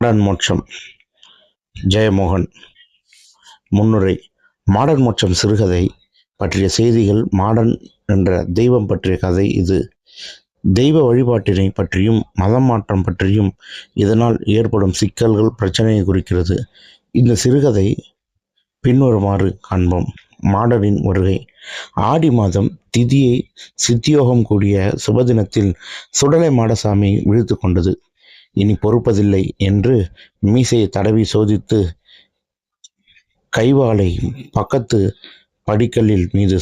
Modern மோட்சம். ஜெயமோகன். முன்னுரை. Modern மோட்சம் சிறுகதை. பற்றிய செய்திகள் மாடர்ன் என்ற தெய்வம் பற்றிய கதை இது. தெய்வ வழிபாட்டினை பற்றியும் மதம் மாற்றம் பற்றியும் இதனால் ஏற்படும் சிக்கல்கள் பிரச்சனையை குறிக்கிறது. இந்த சிறுகதை பின்வருமாறு காண்போம். மாடனின் வருகை. ஆடி மாதம் திதியை சித்தியோகம் கூடிய சுபதினத்தில் சுடலை மாடசாமி விழுத்து கொண்டது. இனி பொறுப்பதில்லை என்று மீசையை தடவி சோதித்து கைவாளை பக்கத்து படிக்கல்லில் மீது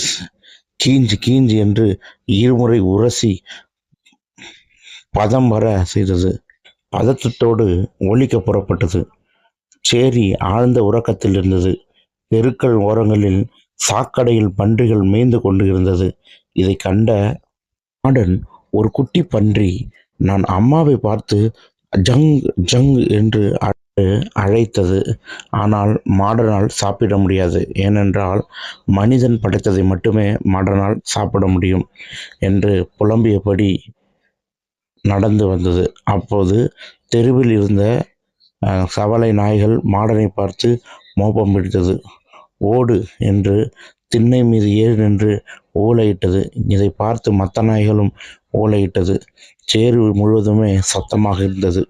கீஞ்சு கீஞ்சு என்று இருமுறை உரசி பதம் வர செய்தது. பதத்தோடு ஒலிக்க புறப்பட்டது. சேரி ஆழ்ந்த உறக்கத்தில் இருந்தது. தெருக்கள் ஓரங்களில் சாக்கடையில் பன்றிகள் மேய்ந்து கொண்டு இருந்தது. இதை கண்ட மாடன் ஒரு குட்டி பன்றி. நான் அம்மாவை பார்த்து ஜங் ஜங் என்று அழைத்தது. ஆனால் மாடனால் சாப்பிட முடியாது. ஏனென்றால் மனிதன் படைத்ததை மட்டுமே மாடனால் சாப்பிட முடியும் என்று புலம்பியபடி நடந்து வந்தது. அப்போது தெருவில் இருந்த சவலை நாய்கள் மாடனை பார்த்து மோப்பம் பிடித்தது. ஓடு என்று திண்ணை மீது ஏறு நின்று ஓலையிட்டது. இதை பார்த்து மற்ற நாய்களும் ஓலையிட்டது. சேரு முழுவதுமே சத்தமாக இருந்தது.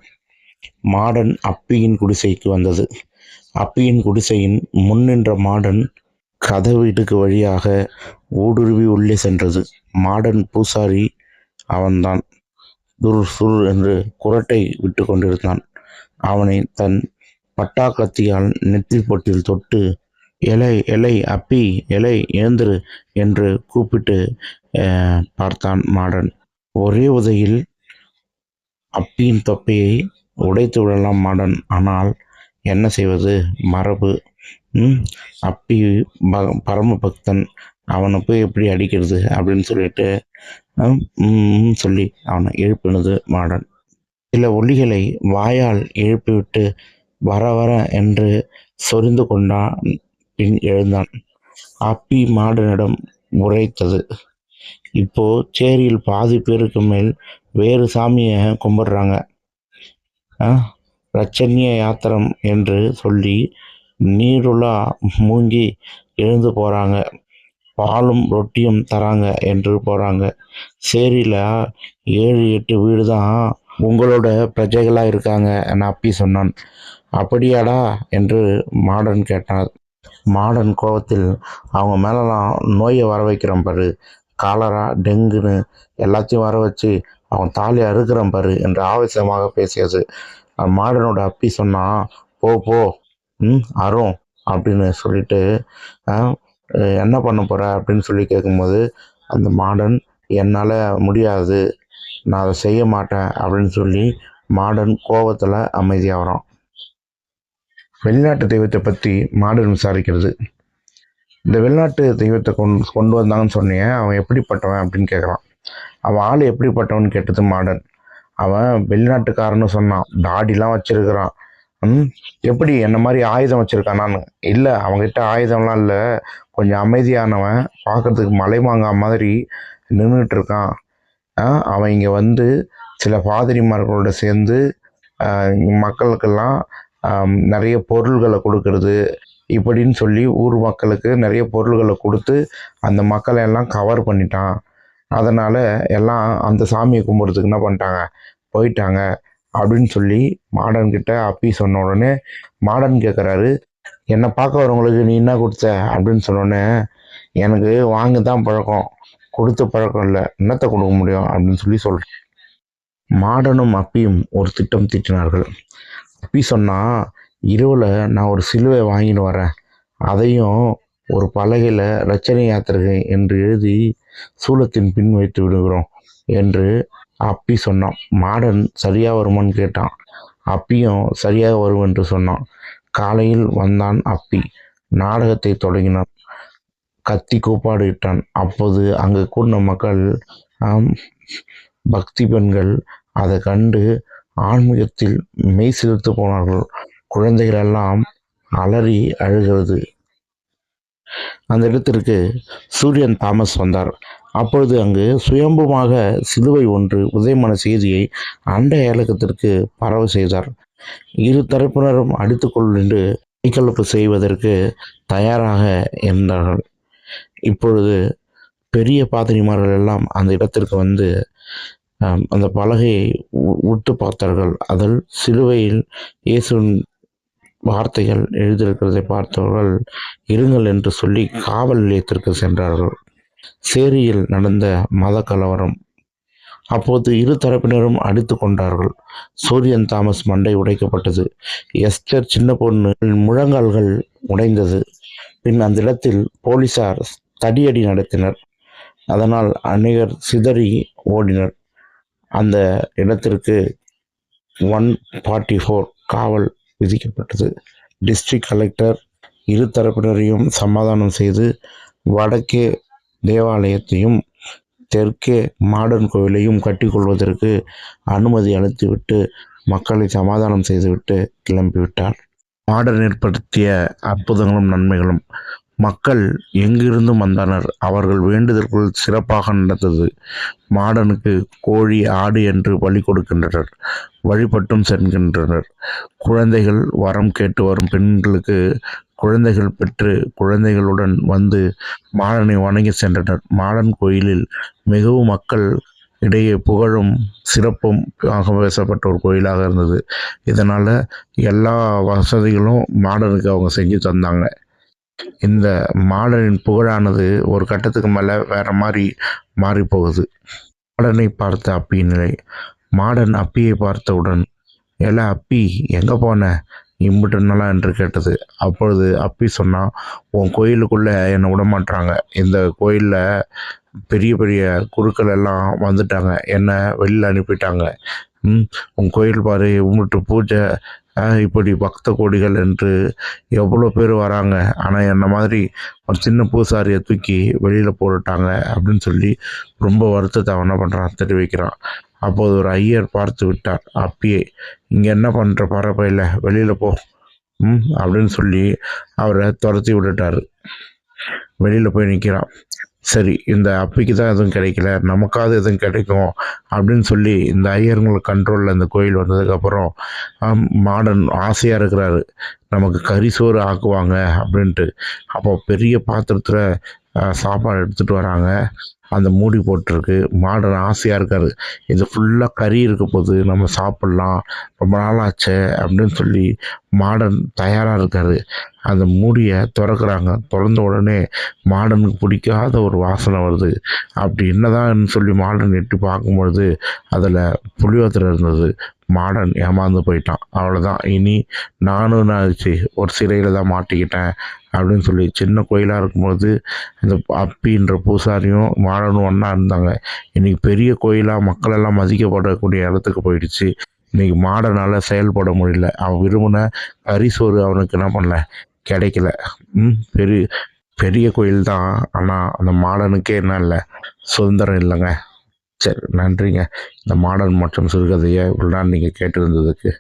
மாடன் அப்பியின் குடிசைக்கு வந்தது. அப்பியின் குடிசையின் முன்னின்ற மாடன் கதவீட்டுக்கு வழியாக ஊடுருவி உள்ளே சென்றது. மாடன் பூசாரி அவன்தான். துர் சுர் என்று குரட்டை விட்டு கொண்டிருந்தான். அவனை தன் பட்டாக்கத்தியால் நெத்தி பொட்டில் தொட்டு எலை எலை அப்பி எலை ஏந்திரு என்று கூப்பிட்டு பார்த்தான் மாடன். ஒரே உதையில் அப்பியின் தொப்பையை உடைத்து விடலாம் மாடன். ஆனால் என்ன செய்வது? மரபு. அப்பி ப பரம பக்தன் அவனை போய் எப்படி அடிக்கிறது அப்படின்னு சொல்லிட்டு சொல்லி அவனை எழுப்பினது மாடன். சில ஒலிகளை வாயால் எழுப்பிவிட்டு வர வர என்று சொரிந்து கொண்டான் பின் எழுந்தான். அப்பி மாடனிடம் உரைத்தது. இப்போ சேரியில் பாதி பேருக்கு மேல் வேறு சாமியை கும்பிடுறாங்க. ரச்சன்ய யாத்திரம் என்று சொல்லி நீருலா மூங்கி எழுந்து போகிறாங்க பாலும் ரொட்டியும் தராங்க என்று போகிறாங்க சேரியில் ஏழு எட்டு வீடு தான் உங்களோட பிரஜைகளாக இருக்காங்க என அப்பி சொன்னான். அப்படியாடா? என்று மாடன் கேட்டான் மாடன் கோபத்தில் அவங்க மேலெலாம் நோயை வர வைக்கிறோம் பாரு. காலரா டெங்குன்னு எல்லாத்தையும் வர வச்சு அவன் தாலி அறுக்கிறான் பாரு என்று ஆவேசமாக பேசியது. மாடனோட அப்பி சொன்னான் போ போ ம் அரும் அப்படின்னு சொல்லிட்டு என்ன பண்ண போகிற அப்படின்னு சொல்லி கேட்கும்போது அந்த மாடன் என்னால் முடியாது. நான் அதை செய்ய மாட்டேன் அப்படின்னு சொல்லி மாடன் கோபத்தில் அமைதியாகிறான். வெளிநாட்டு தெய்வத்தை பற்றி மாடர்ன் விசாரிக்கிறது. இந்த வெளிநாட்டு தெய்வத்தை கொண்டு கொண்டு வந்தாங்கன்னு சொன்னேன். அவன் எப்படிப்பட்டவன் அப்படின்னு கேட்குறான் அவன் ஆள் எப்படிப்பட்டவன் கேட்டது மாடர்ன் அவன் வெளிநாட்டுக்காரன்னு சொன்னான். தாடிலாம் வச்சிருக்கிறான். ம் எப்படி என்ன மாதிரி ஆயுதம் வச்சுருக்கானான்னு. இல்லை அவங்ககிட்ட ஆயுதம்லாம் இல்லை. கொஞ்சம் அமைதியானவன். பார்க்குறதுக்கு மலைமாங்கா மாதிரி நின்றுட்டு இருக்கான் அவன் இங்கே வந்து சில பாதிரிமார்களோட சேர்ந்து மக்களுக்கெல்லாம் நிறைய பொருள்களை கொடுக்கறது இப்படின்னு சொல்லி ஊர் மக்களுக்கு நிறைய பொருள்களை கொடுத்து அந்த மக்களை எல்லாம் கவர் பண்ணிட்டான். அதனால் எல்லாம் அந்த சாமியை கும்பிட்றதுக்கு என்ன பண்ணிட்டாங்க? போயிட்டாங்க அப்படின்னு சொல்லி மாடன்கிட்ட அப்பி சொன்ன உடனே மாடன் கேட்குறாரு என்னை பார்க்க வரவங்களுக்கு நீ என்ன கொடுத்த? அப்படின்னு சொன்னோடனே எனக்கு வாங்க தான் பழக்கம் கொடுத்த பழக்கம் இல்லை என்னத்தை கொடுக்க முடியும்? அப்படின்னு சொல்லி சொல்கிறேன் மாடனும் அப்பியும் ஒரு திட்டம் தீட்டினார்கள். அப்பி சொன்னால் இரவில் நான் ஒரு சிலுவை வாங்கிட்டு வரேன். அதையும் ஒரு பலகையில் ரச்சனை யாத்திரை என்று எழுதி சூலத்தின் பின் வைத்து விடுகிறோம் என்று அப்பி சொன்னான். மாடன் சரியாக வருமான்னு கேட்டான். அப்பியும் சரியாக வரும் என்று சொன்னான். காலையில் வந்தான் அப்பி. நாடகத்தை தொடங்கினான். கத்தி கூப்பாடு இட்டான் அப்போது அங்கு கூடின மக்கள் பக்தி பெண்கள் அதை கண்டு ஆன்மீகத்தில் மெய் செலுத்து போனார்கள். குழந்தைகள் எல்லாம் அலறி அழுகிறது. அந்த இடத்திற்கு சூரியன் தாமஸ் வந்தார். அப்பொழுது அங்கு சுயம்புமாக சிலுவை ஒன்று உதயமான செய்தியை அண்டை ஏலகத்திற்கு பரவ செய்தார். இரு தரப்பினரும் அடித்துக்கொண்டு கைகலப்பு செய்வதற்கு தயாராக இருந்தார்கள். இப்பொழுது பெரிய பாதிரிமார்கள் எல்லாம் அந்த இடத்திற்கு வந்து அந்த பலகையை உ- பார்த்தார்கள். அதில் சிலுவையில் இயேசுவின் வார்த்தைகள் எழுதியிருக்கிறதை பார்த்தவர்கள் இருங்கள் என்று சொல்லி காவல் நிலையத்திற்கு சென்றார்கள். சேரியில் நடந்த மத கலவரம். அப்போது இரு தரப்பினரும் அடித்து கொண்டார்கள். சூரியன் தாமஸ் மண்டை உடைக்கப்பட்டது. எஸ்தர் சின்ன பொண்ணு முழங்கால்கள் உடைந்தது. பின் அந்த இடத்தில் போலீசார் தடியடி நடத்தினர். அதனால் அநேகர் சிதறி ஓடினர். அந்த இடத்திற்கு ஒன் ஃபார்ட்டி ஃபோர் காவல் விதிக்கப்பட்டது. டிஸ்ட்ரிக்ட் கலெக்டர் இரு தரப்பினரையும் சமாதானம் செய்து வடக்கே தேவாலயத்தையும் தெற்கே மாடர்ன் கோவிலையும் கட்டிக்கொள்வதற்கு அனுமதி அளித்துவிட்டு மக்களை சமாதானம் செய்துவிட்டு கிளம்பிவிட்டார். மாடர்ன் ஏற்படுத்திய அற்புதங்களும் நன்மைகளும் மக்கள் எங்கிருந்தும் வந்தனர். அவர்கள் வேண்டுதற்குள் சிறப்பாக நடந்தது. மாடனுக்கு கோழி ஆடு என்று பலி கொடுக்கின்றனர். வழிபட்டும் செல்கின்றனர் குழந்தைகள் வரம் கேட்டு வரும் பெண்களுக்கு குழந்தைகள் பெற்று குழந்தைகளுடன் வந்து மாடனை வணங்கி சென்றனர். மாடன் கோயிலில் மிகவும் மக்கள் இடையே புகழும் சிறப்பும் ஆக பேசப்பட்ட ஒரு கோயிலாக இருந்தது. இதனால் எல்லா வசதிகளும் மாடனுக்கு அவங்க செஞ்சு தந்தாங்க. இந்த மாடனின் புகழானது ஒரு கட்டத்துக்கு மேலே வேற மாதிரி மாறி போகுது மாடனை பார்த்த அப்பியின் நிலை மாடன் அப்பியை பார்த்தவுடன் எல்லா அப்பி எங்கே போன? இம்புட்டு என்று கேட்டது. அப்பொழுது அப்பி சொன்னால் உன் கோயிலுக்குள்ளே என்னை விடமாட்டாங்க இந்த கோயிலில் பெரிய பெரிய குருக்கள் எல்லாம் வந்துட்டாங்க. என்னை வெளியில் அனுப்பிட்டாங்க. ம் உன் கோயில் பாரு இம்புட்டு பூஜை இப்படி பக்த கோடிகள் என்று எவ்வளோ பேர் வராங்க. ஆனால் என்ன மாதிரி ஒரு சின்ன பூசாரியை தூக்கி வெளியில் போட்டுட்டாங்க அப்படின்னு சொல்லி ரொம்ப வருத்தத்தை அவன் என்ன பண்ணுறான் தெரிவிக்கிறான். அப்போது ஒரு ஐயர் பார்த்து விட்டார். அப்பயே இங்கே என்ன பண்ணுற பறப்பையில் வெளியில் போ. ம் அப்படின்னு சொல்லி அவரை துரத்தி விட்டுட்டார். வெளியில் போய் நிற்கிறான் சரி இந்த அப்பிக்கு தான் எதுவும் கிடைக்கல நமக்காவது எதுவும் கிடைக்கும் அப்படின்னு சொல்லி இந்த ஐயருங்களை கண்ட்ரோலில் இந்த கோயில் வந்ததுக்கப்புறம் மாடர்ன் ஆசையாக இருக்கிறாரு. நமக்கு கறி சோறு ஆக்குவாங்க அப்படின்ட்டு. அப்போ பெரிய பாத்திரத்தில் சாப்பாடு எடுத்துகிட்டு வராங்க. அந்த மூடி போட்டிருக்கு. மாடர்ன் ஆசையாக இருக்காரு. இது ஃபுல்லாக கறி இருக்க போது நம்ம சாப்பிட்லாம். ரொம்ப நாள் ஆச்சு அப்படின்னு சொல்லி மாடர்ன் தயாராக இருக்காரு. அந்த மூடியை திறக்கிறாங்க. திறந்த உடனே மாடனுக்கு பிடிக்காத ஒரு வாசனை வருது. அப்படி என்னதான்னு சொல்லி மாடர்ன் எட்டி பார்க்கும்பொழுது அதில் புளியோதரை இருந்தது. மாடர்ன் ஏமாந்து போயிட்டான். அவ்வளோதான் இனி நானும் நான் ஒரு சிறையில் தான் மாட்டிக்கிட்டேன் அப்படின்னு சொல்லி சின்ன கோயிலாக இருக்கும்போது இந்த அப்பின்ற பூசாரியும் மாடனும் ஒன்றா இருந்தாங்க. இன்றைக்கி பெரிய கோயிலாக மக்களெல்லாம் மதிக்கப்படக்கூடிய இடத்துக்கு போயிடுச்சு. இன்றைக்கி மாடனால் செயல்பட முடியல. அவன் விரும்பின கரிசோறு அவனுக்கு என்ன பண்ணல? கிடைக்கல. ம் பெரிய பெரிய கோயில் தான். ஆனால் அந்த மாடனுக்கே என்ன இல்லை? சுதந்திரம் இல்லைங்க. சரி நன்றிங்க. இந்த மாடல் மற்றும் சிறுகதையை இவ்வளோ நாள் நீங்கள் கேட்டிருந்ததுக்கு